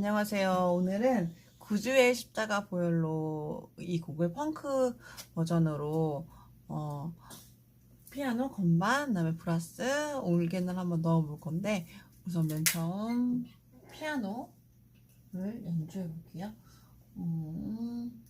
안녕하세요. 오늘은 구주의 십자가 보혈로 이 곡을 펑크 버전으로 어, 피아노, 건반, 그다음에 브라스, 올겐을 한번 넣어볼 건데 우선 맨 처음 피아노를 연주해 볼게요. 음,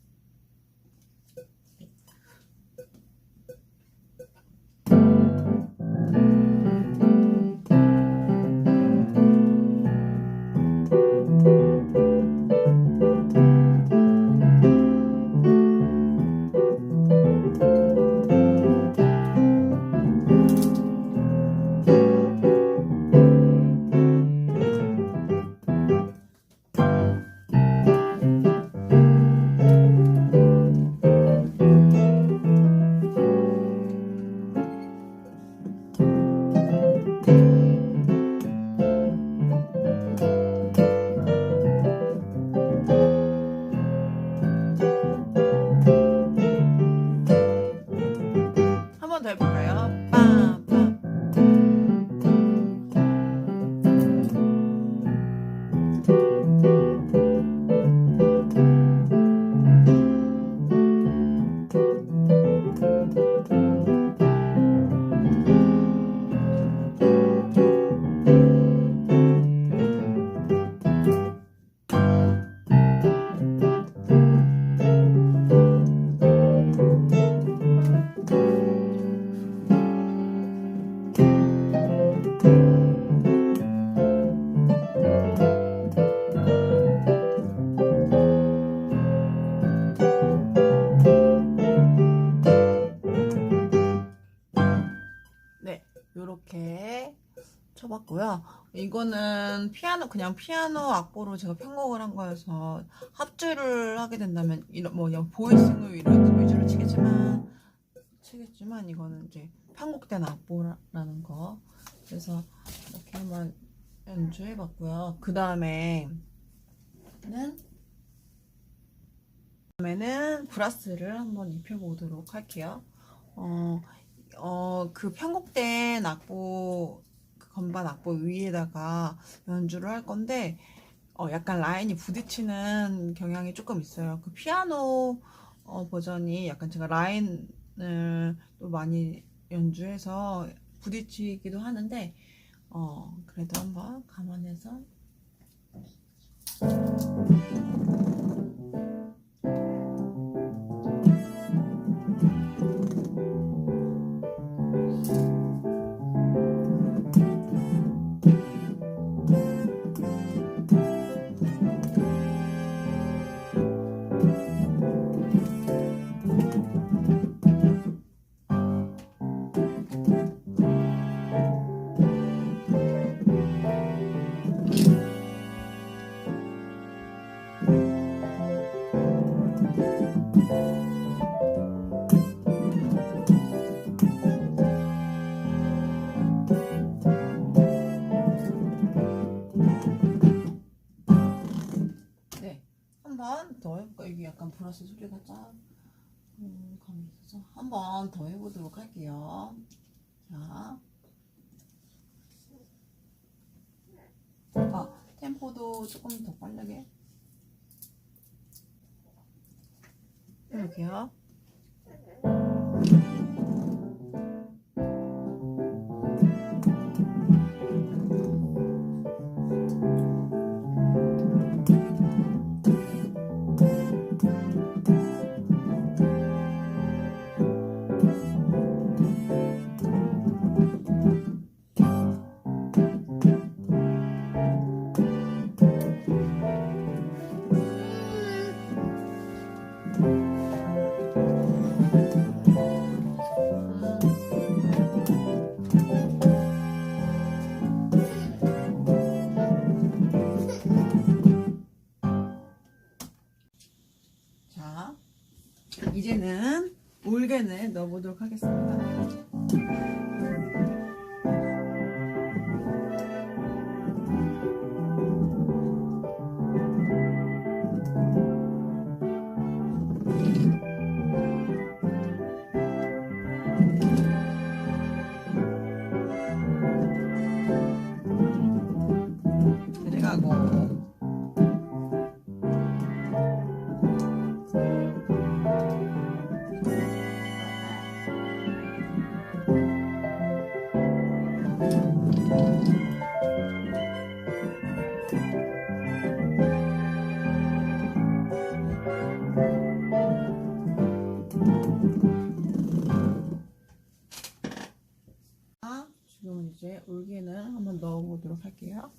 한 쳐봤고요. 이거는 피아노, 그냥 피아노 악보로 제가 편곡을 한 거여서 합주를 하게 된다면, 이런, 뭐, 그냥 이런 위주로 치겠지만, 치겠지만, 이거는 이제 편곡된 악보라는 거. 그래서 이렇게 한번 연주해봤고요. 그 다음에는, 다음에는 브라스를 한번 입혀보도록 할게요. 어, 어, 그 편곡된 악보, 그 건반 악보 위에다가 연주를 할 건데, 어, 약간 라인이 부딪히는 경향이 조금 있어요. 그 피아노 어, 버전이 약간 제가 라인을 또 많이 연주해서 부딪히기도 하는데, 어, 그래도 한번 감안해서 해볼까? 이게 약간 브라스 소리가 쫙 음, 감이 있어서 한번 더 해보도록 할게요. 자, 아 템포도 조금 더 빠르게 해볼게요. 이제는 올겐을 넣어보도록 하겠습니다. 울기는 한번 넣어보도록 할게요.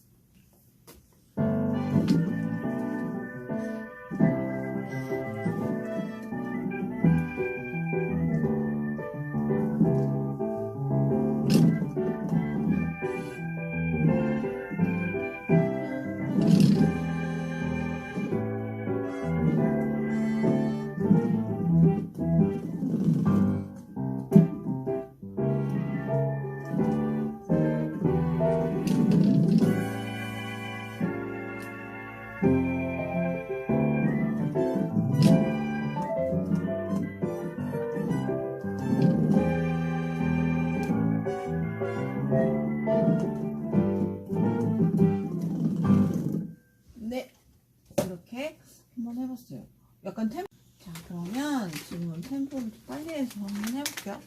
해봤어요. 약간 템. 자 그러면 지금은 템포를 좀 빨리 해서 한번 해볼게요.